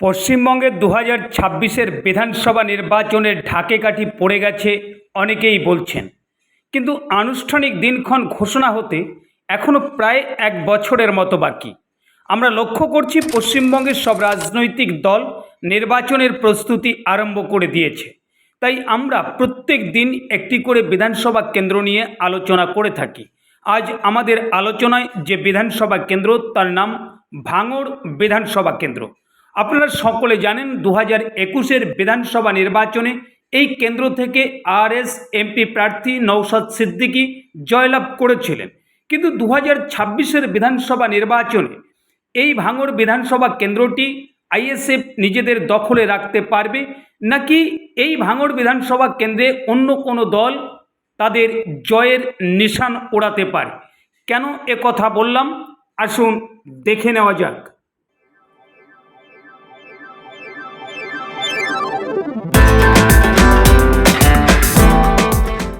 পশ্চিমবঙ্গের দু হাজার ছাব্বিশের বিধানসভা নির্বাচনের ঢাকে কাঠি পড়ে গেছে অনেকেই বলছেন। কিন্তু আনুষ্ঠানিক দিনক্ষণ ঘোষণা হতে এখনও প্রায় এক বছরের মতো বাকি। আমরা লক্ষ্য করছি পশ্চিমবঙ্গের সব রাজনৈতিক দল নির্বাচনের প্রস্তুতি আরম্ভ করে দিয়েছে। তাই আমরা প্রত্যেক দিন একটি করে বিধানসভা কেন্দ্র নিয়ে আলোচনা করে থাকি। আজ আমাদের আলোচনায় যে বিধানসভা কেন্দ্র, তার নাম ভাঙড় বিধানসভা কেন্দ্র। আপনারা সকলে জানেন দু হাজার একুশের বিধানসভা নির্বাচনে এই কেন্দ্র থেকে আর এস এমপি প্রার্থী নৌসাদ সিদ্দিকী জয়লাভ করেছিলেন। কিন্তু দু হাজার ছাব্বিশের বিধানসভা নির্বাচনে এই ভাঙড় বিধানসভা কেন্দ্রটি আইএসএফ নিজেদের দখলে রাখতে পারবে নাকি এই ভাঙড় বিধানসভা কেন্দ্রে অন্য কোনো দল তাদের জয়ের নিশান ওড়াতে পারে? কেন এ কথা বললাম? আসুন দেখে নেওয়া যাক।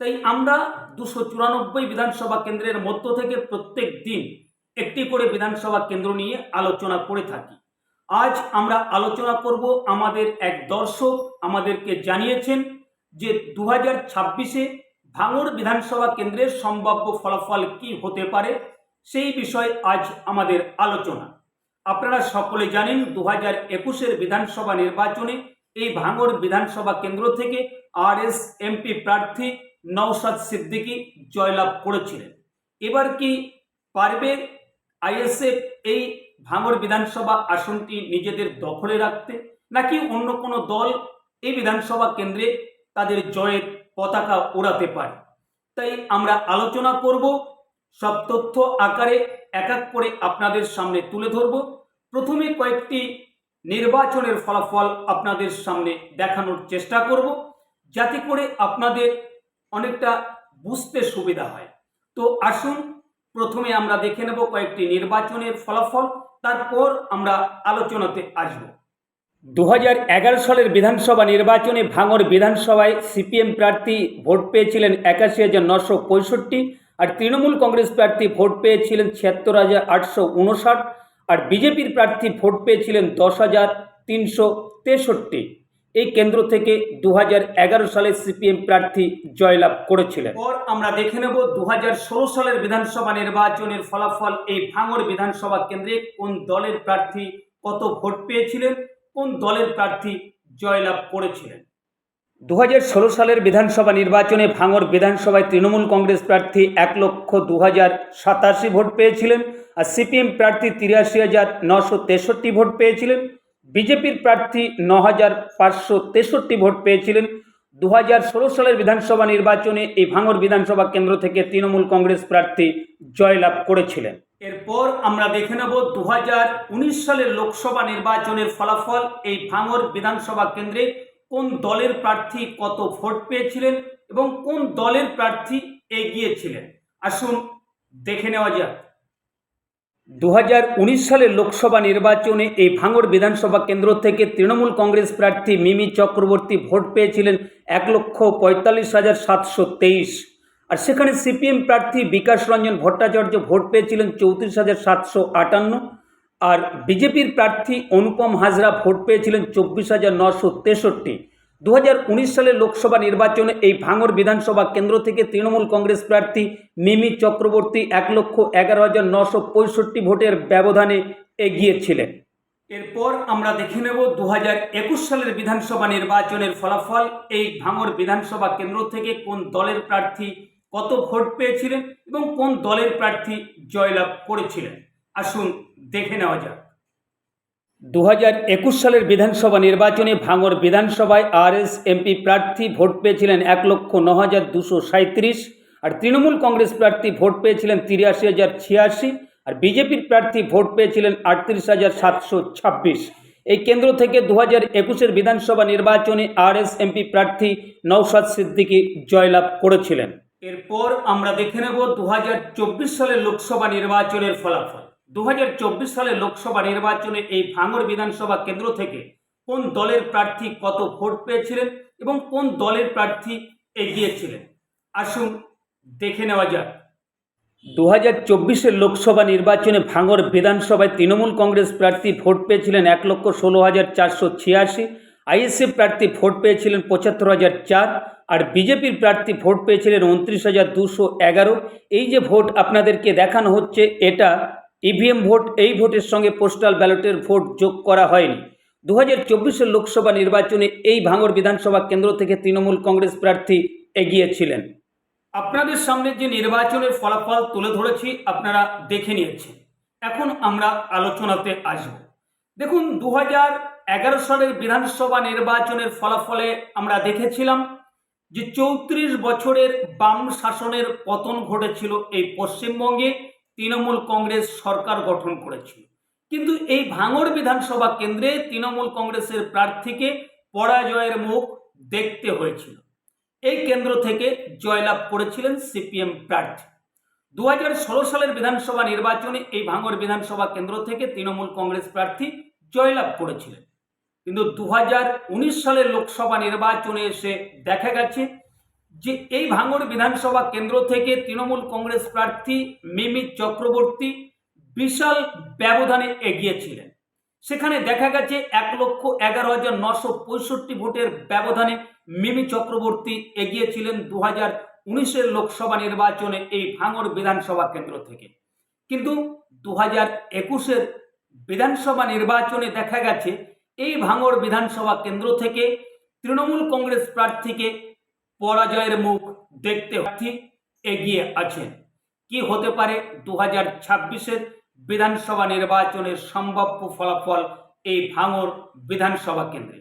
তাই আমরা দুশো চুরানব্বই বিধানসভা কেন্দ্রের মধ্য থেকে প্রত্যেক দিন একটি করে বিধানসভা কেন্দ্র নিয়ে আলোচনা করে থাকি। আজ আমরা আলোচনা করব আমাদের এক দর্শক আমাদেরকে জানিয়েছেন যে দু হাজার ছাব্বিশে ভাঙড় বিধানসভা কেন্দ্রের সম্ভাব্য ফলাফল কি হতে পারে সেই বিষয়ে আজ আমাদের আলোচনা। আপনারা সকলে জানেন দু হাজার একুশের বিধানসভা নির্বাচনে এই ভাঙড় বিধানসভা কেন্দ্র থেকে আর এস এমপি প্রার্থী নওশাদ সিদ্দিকী জয়লাভ করেছিলেন। এবার কি পারবে আইএসএফ এই ভাঙড় বিধানসভা আসনটি নিজেদের দখলে রাখতে, নাকি অন্য কোনো দল এই বিধানসভা কেন্দ্রে তাদের জয়ের পতাকা ওড়াতে পারে? তাই আমরা আলোচনা করব, সব তথ্য আকারে এক এক করে আপনাদের সামনে তুলে ধরব। প্রথমে কয়েকটি নির্বাচনের ফলাফল আপনাদের সামনে দেখানোর চেষ্টা করব, যাতে করে আপনাদের অনেকটা বুঝতে সুবিধা হয়। তো আসুন, প্রথমে আমরা দেখে নেব কয়েকটি নির্বাচনের ফলাফল, তারপর আমরা আলোচনাতে আসব। দু হাজার এগারো সালের বিধানসভা নির্বাচনে ভাঙর বিধানসভায় সিপিএম প্রার্থী ভোট পেয়েছিলেন একাশি হাজার নশো পঁয়ষট্টি আর তৃণমূল কংগ্রেস প্রার্থী ভোট পেয়েছিলেন ছিয়াত্তর হাজার আটশো উনষাট আর বিজেপির প্রার্থী ভোট পেয়েছিলেন দশ হাজার তিনশো তেষট্টি। এই কেন্দ্র থেকে দু সালে সিপিএম প্রার্থী জয়লাভ করেছিলেন। পর আমরা দেখে নেব দু হাজার ষোলো সালের বিধানসভা নির্বাচনের ফলাফল। এই ভাঙড় বিধানসভা কেন্দ্রে কোন দলের প্রার্থী কত ভোট পেয়েছিলেন? কোন দলের প্রার্থী জয়লাভ করেছিলেন? দু হাজার ষোলো সালের বিধানসভা নির্বাচনে ভাঙড় বিধানসভায় তৃণমূল কংগ্রেস প্রার্থী এক লক্ষ দু হাজার সাতাশি ভোট পেয়েছিলেন আর সিপিএম প্রার্থী তিরাশি হাজার নশো তেষট্টি ভোট পেয়েছিলেন। বিজেপির প্রার্থী ন হাজার পাঁচশো তেষট্টি ভোট পেয়েছিলেন। দু হাজার ষোলো সালের বিধানসভা নির্বাচনে এই ভাঙড় বিধানসভা কেন্দ্র থেকে তৃণমূল কংগ্রেস প্রার্থী জয়লাভ করেছিলেন। এরপর আমরা দেখে নেব দু হাজার উনিশ সালের লোকসভা নির্বাচনের ফলাফল। এই ভাঙড় বিধানসভা কেন্দ্রে কোন দলের প্রার্থী কত ভোট পেয়েছিলেন এবং কোন দলের প্রার্থী এগিয়েছিলেন। আসুন দেখে নেওয়া যাক। দু হাজার উনিশ সালের লোকসভা নির্বাচনে এই ভাঙড় বিধানসভা কেন্দ্র থেকে তৃণমূল কংগ্রেস প্রার্থী মিমি চক্রবর্তী ভোট পেয়েছিলেন এক লক্ষ পঁয়তাল্লিশ হাজার সাতশো তেইশ। আর সেখানে সিপিএম প্রার্থী বিকাশ রঞ্জন ভট্টাচার্য ভোট পেয়েছিলেন চৌত্রিশ হাজার সাতশো আটান্ন। আর বিজেপির প্রার্থী অনুপম হাজরা ভোট পেয়েছিলেন চব্বিশ হাজার নশো তেষট্টি। দু হাজার উনিশ সালের লোকসভা নির্বাচনে এই ভাঙড় বিধানসভা কেন্দ্র থেকে তৃণমূল কংগ্রেস প্রার্থী মিমি চক্রবর্তী এক লক্ষ এগারো হাজার নশো পঁয়ষট্টি ভোটের ব্যবধানে এগিয়েছিলেন। এরপর আমরা দেখে নেব দু হাজার একুশ সালের বিধানসভা নির্বাচনের ফলাফল। এই ভাঙড় বিধানসভা কেন্দ্র থেকে কোন দলের প্রার্থী কত ভোট পেয়েছিলেন এবং কোন দলের প্রার্থী জয়লাভ করেছিলেন? আসুন দেখে নেওয়া যাক। দু একুশ সালের বিধানসভা নির্বাচনে ভাঙর বিধানসভায় আরএস, এমপি প্রার্থী ভোট পেয়েছিলেন এক লক্ষ ন হাজার দুশো সাঁত্রিশ আর তৃণমূল কংগ্রেস প্রার্থী ভোট পেয়েছিলেন তিরাশি হাজার ছিয়াশি আর বিজেপির প্রার্থী ভোট পেয়েছিলেন আটত্রিশ হাজার সাতশো ছাব্বিশ। এই কেন্দ্র থেকে দু হাজার একুশের বিধানসভা নির্বাচনে আরএস, এমপি প্রার্থী নৌসাদ সিদ্দিকী জয়লাভ করেছিলেন। এরপর আমরা দেখে নেব দু হাজার চব্বিশ সালের লোকসভা নির্বাচনের ফলাফল। দু সালের লোকসভা নির্বাচনে এই ভাঙড় বিধানসভা কেন্দ্র থেকে কোন দলের প্রার্থী কত ভোট পেয়েছিলেন এবং কোন দলের প্রার্থী এগিয়েছিলেন? আসুন দেখে নেওয়া যাক। দু হাজার চব্বিশের লোকসভা নির্বাচনে ভাঙড় বিধানসভায় তৃণমূল কংগ্রেস প্রার্থী ভোট পেয়েছিলেন এক লক্ষ ষোলো হাজার চারশো ছিয়াশি, আইএসএফ প্রার্থী ভোট পেয়েছিলেন পঁচাত্তর হাজার চার, আর বিজেপির প্রার্থী ভোট পেয়েছিলেন উনত্রিশ হাজার দুশো এগারো। এই যে ভোট আপনাদেরকে দেখানো হচ্ছে, এটা ইভিএম ভোট, এই ভোটের সঙ্গে পোস্টাল ব্যালটের ভোট যোগ করা হয়নি। দু হাজার চব্বিশের লোকসভা নির্বাচনে এই ভাঙড় বিধানসভা কেন্দ্র থেকে তৃণমূল কংগ্রেস প্রার্থী এগিয়েছিলেন। আপনাদের সামনে যে নির্বাচনের ফলাফল তুলে ধরেছি, আপনারা দেখে নিয়েছেন। এখন আমরা আলোচনাতে আসব। দেখুন দু এগারো সালের বিধানসভা নির্বাচনের ফলাফলে আমরা দেখেছিলাম যে চৌত্রিশ বছরের বাম শাসনের পতন ঘটেছিল এই পশ্চিমবঙ্গে। তৃণমূল কংগ্রেস সরকার গঠন করেছিল। কিন্তু এই ভাঙড় বিধানসভা কেন্দ্রে তৃণমূল কংগ্রেসের প্রার্থীকে পরাজয়ের মুখ দেখতে হয়েছিল। এই কেন্দ্র থেকে জয়লাভ করেছিলেন সিপিএম প্রার্থী। দু হাজার ষোলো সালের বিধানসভা নির্বাচনে এই ভাঙড় বিধানসভা কেন্দ্র থেকে তৃণমূল কংগ্রেস প্রার্থী জয়লাভ করেছিলেন। কিন্তু দু হাজার উনিশ সালের লোকসভা নির্বাচনে এসে দেখা গেছে যে এই ভাঙড় বিধানসভা কেন্দ্র থেকে তৃণমূল কংগ্রেস প্রার্থী মিমি চক্রবর্তী বিশাল ব্যবধানে এগিয়েছিলেন। সেখানে দেখা গেছে এক লক্ষ এগারো হাজার নশো পঁয়ষট্টি ভোটের ব্যবধানে মিমি চক্রবর্তী এগিয়েছিলেন দু হাজার উনিশের লোকসভা নির্বাচনে এই ভাঙড় বিধানসভা কেন্দ্র থেকে। কিন্তু দু হাজার একুশের বিধানসভা নির্বাচনে দেখা গেছে, এই ভাঙড় বিধানসভা কেন্দ্র থেকে তৃণমূল কংগ্রেস প্রার্থীকে পরাজয়ের মুখ দেখতে প্রার্থী এগিয়ে আছেন। কি হতে পারে দু হাজার ছাব্বিশের বিধানসভা নির্বাচনের সম্ভাব্য ফলাফল এই ভাঙড় বিধানসভা কেন্দ্রে?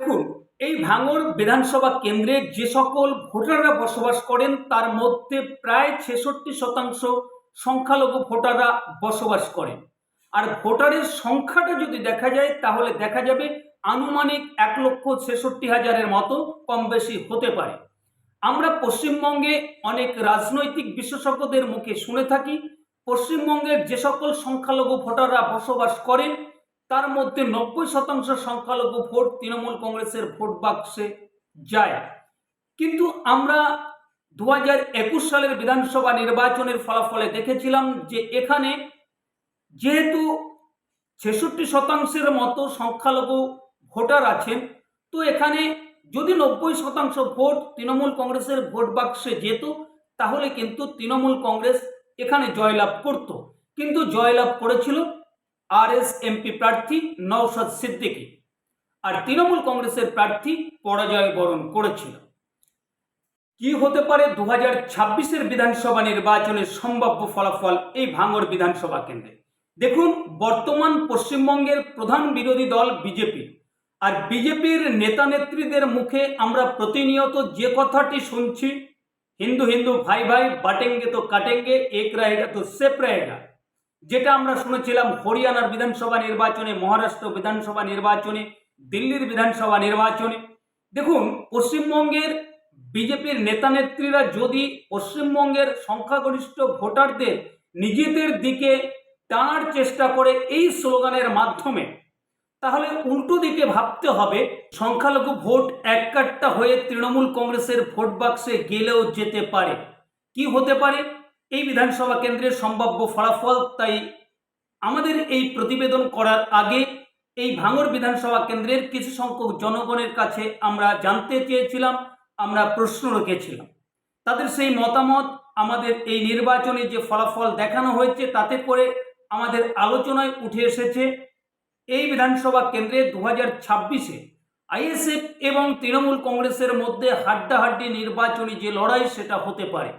দেখুন, এই ভাঙড় বিধানসভা কেন্দ্রে যে সকল ভোটাররা বসবাস করেন, তার মধ্যে প্রায় ছেষট্টি শতাংশ সংখ্যালঘু ভোটাররা বসবাস করেন। আর ভোটারের সংখ্যাটা যদি দেখা যায়, তাহলে দেখা যাবে আনুমানিক এক লক্ষ ছেষট্টি হাজারের মতো কম বেশি হতে পারে। আমরা পশ্চিমবঙ্গে অনেক রাজনৈতিক বিশেষজ্ঞদের মুখে শুনে থাকি, পশ্চিমবঙ্গের যে সকল সংখ্যালঘু ভোটাররা বসবাস করেন, তার মধ্যে নব্বই শতাংশ সংখ্যালঘু ভোট তৃণমূল কংগ্রেসের ভোট বাক্সে যায়। কিন্তু আমরা দু হাজার একুশ সালের বিধানসভা নির্বাচনের ফলাফলে দেখেছিলাম যে এখানে যেহেতু ছেষট্টি শতাংশের মতো সংখ্যালঘু ভোটার আছেন, তো এখানে যদি নব্বই শতাংশ ভোট তৃণমূল কংগ্রেসের ভোট বাক্সে যেত, তাহলে কিন্তু তৃণমূল কংগ্রেস এখানে জয়লাভ করত। কিন্তু জয়লাভ করেছিল আর এস এমপি প্রার্থী নওশাদ সিদ্দিকী। আর তৃণমূল কংগ্রেসের প্রার্থী পরাজয় বরণ করেছিল। কি হতে পারে দু হাজার ছাব্বিশের বিধানসভা নির্বাচনের সম্ভাব্য ফলাফল এই ভাঙড় বিধানসভা কেন্দ্রে? দেখুন, বর্তমান পশ্চিমবঙ্গের প্রধান বিরোধী দল বিজেপি। আর বিজেপির নেতা নেত্রীদের মুখে আমরা প্রতিনিয়ত যে কথাটি শুনছি, হিন্দু হিন্দু ভাই ভাই, বাটেঙ্গে তো কাটেঙ্গে, এক রাহেগা তো সেপ রাহেগা যেটা আমরা শুনেছিলাম হরিয়ানার বিধানসভা নির্বাচনে, মহারাষ্ট্র বিধানসভা নির্বাচনে, দিল্লির বিধানসভা নির্বাচনে। দেখুন, পশ্চিমবঙ্গের বিজেপির নেতা নেত্রীরা যদি পশ্চিমবঙ্গের সংখ্যাগরিষ্ঠ ভোটারদের নিজেদের দিকে টানার চেষ্টা করে এই স্লোগানের মাধ্যমে তাহলে উল্টো দিকে ভাবতে হবে, সংখ্যালঘু ভোট এক হয়ে তৃণমূল কংগ্রেসের ভোট বাক্সে গেলেও যেতে পারে। কি হতে পারে? এই বিধানসভা কেন্দ্রের সম্ভাব্য ফলাফল, তাই আমাদের এই প্রতিবেদন করার আগে এই ভাঙর বিধানসভা কেন্দ্রের কিছু সংখ্যক জনগণের কাছে আমরা জানতে চেয়েছিলাম, আমরা প্রশ্ন রেখেছিলাম। তাদের সেই মতামত, আমাদের এই নির্বাচনে যে ফলাফল দেখানো হয়েছে, তাতে করে আমাদের আলোচনায় উঠে এসেছে এই বিধানসভা কেন্দ্রে দু হাজার ছাব্বিশে আইএসএফ এবং তৃণমূল কংগ্রেসের মধ্যে হাড্ডাহাড্ডি নির্বাচনী যে লড়াই সেটা হতে পারে।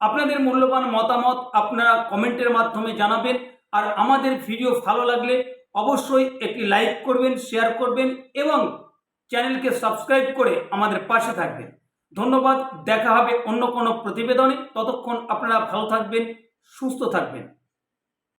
আপনাদের মূল্যবান মতামত আপনারা কমেন্টের মাধ্যমে জানাবেন আর আমাদের ভিডিও ভালো লাগলে অবশ্যই একটি লাইক করবেন, শেয়ার করবেন এবং চ্যানেলকে সাবস্ক্রাইব করে আমাদের পাশে থাকবেন। ধন্যবাদ, দেখা হবে অন্য কোনো প্রতিবেদনে। ততক্ষণ আপনারা ভালো থাকবেন, সুস্থ থাকবেন।